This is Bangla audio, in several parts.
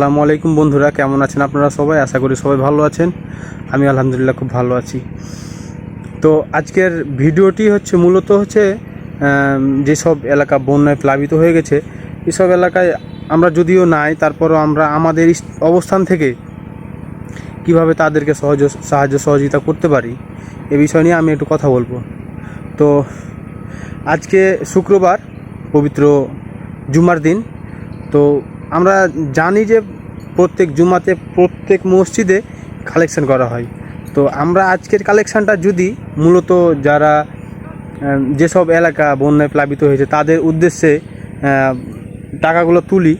আসসালামু আলাইকুম বন্ধুরা, কেমন আছেন আপনারা সবাই? আশা করি সবাই ভালো আছেন। আমি আলহামদুলিল্লাহ খুব ভালো আছি। তো আজকের ভিডিওটি হচ্ছে মূলত হচ্ছে যেসব এলাকা বন্যায় প্লাবিত হয়ে গেছে, এসব এলাকায় আমরা যদিও নাই, তারপরও আমরা আমাদের অবস্থান থেকে কীভাবে তাদেরকে সহজ, সাহায্য সহযোগিতা করতে পারি, এ বিষয় নিয়ে আমি একটু কথা বলব। তো আজকে শুক্রবার, পবিত্র জুমার দিন, তো আমরা জানি যে প্রত্যেক জুমাতে প্রত্যেক মসজিদে কালেকশন করা হয়। তো আমরা আজকের কালেকশানটা যদি মূলত যারা যেসব এলাকা বন্যায় প্লাবিত হয়েছে তাদের উদ্দেশ্যে টাকাগুলো তুলি,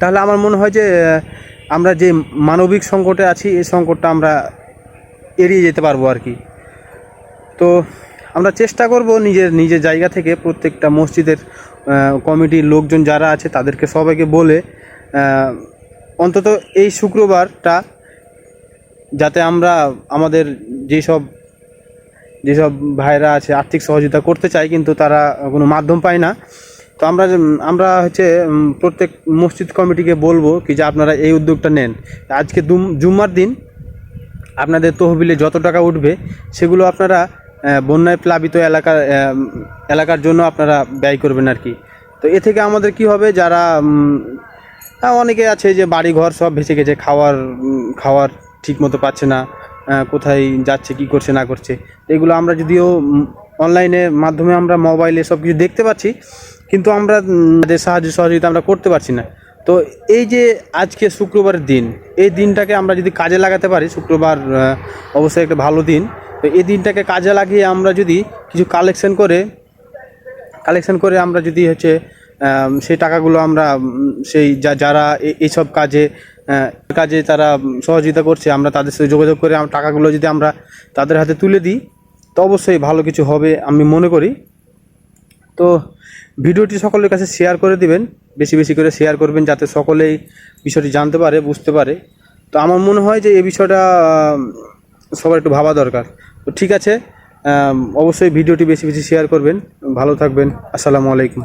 তাহলে আমার মনে হয় যে আমরা যে মানবিক সংকটে আছি, এই সংকটটা আমরা এড়িয়ে যেতে পারব আর কি। তো আমরা চেষ্টা করব নিজের নিজের জায়গা থেকে প্রত্যেকটা মসজিদের কমিটির লোকজন যারা আছে তাদেরকে সবাইকে বলে অন্তত এই শুক্রবারটা যাতে আমরা আমাদের যেসব যেসব ভাইরা আছে আর্থিক সহযোগিতা করতে চায় কিন্তু তারা কোনো মাধ্যম পায় না। তো আমরা আমরা হচ্ছে প্রত্যেক মসজিদ কমিটিকে বলব কি যে আপনারা এই উদ্যোগটা নেন। আজকে জুম্মার দিন আপনাদের তহবিলে যত টাকা উঠবে সেগুলো আপনারা বন্যায় প্লাবিত এলাকার এলাকার জন্য আপনারা ব্যয় করবেন আর কি। তো এ থেকে আমাদের কি হবে, যারা অনেকে আছে যে বাড়ি ঘর সব ভেসে গেছে, খাওয়ার খাওয়ার ঠিক মতো পাচ্ছে না কোথায় যাচ্ছে, কি করছে, না করছে, এগুলো আমরা যদিও অনলাইনে মাধ্যমে আমরা মোবাইলে সব কিছু দেখতে পাচ্ছি, কিন্তু আমরা তাদের সাহায্য সহযোগিতা আমরা করতে পারছি না। তো এই যে আজকে শুক্রবারের দিন, এই দিনটাকে আমরা যদি কাজে লাগাতে পারি, শুক্রবার অবশ্যই একটা ভালো দিন তো এই দিনটাকে কাজে লাগিয়ে আমরা যদি কিছু কালেকশন করে কালেকশন করে আমরা যদি হচ্ছে সেই টাকাগুলো আমরা সেই যা, যারা এইসব কাজে কাজে তারা সহযোগিতা করছে, আমরা তাদের সাথে যোগাযোগ করে টাকাগুলো যদি আমরা তাদের হাতে তুলে দিই, তো অবশ্যই ভালো কিছু হবে আমি মনে করি। তো ভিডিওটি সকলের কাছে শেয়ার করে দিবেন, বেশি বেশি করে শেয়ার করবেন যাতে সকলেই বিষয়টি জানতে পারে, বুঝতে পারে। তো আমার মনে হয় যে এই বিষয়টা সবার একটু ভাবা দরকার। তো ঠিক আছে অবশ্যই ভিডিওটি বেশি বেশি শেয়ার করবেন। ভালো থাকবেন। আসসালামু আলাইকুম।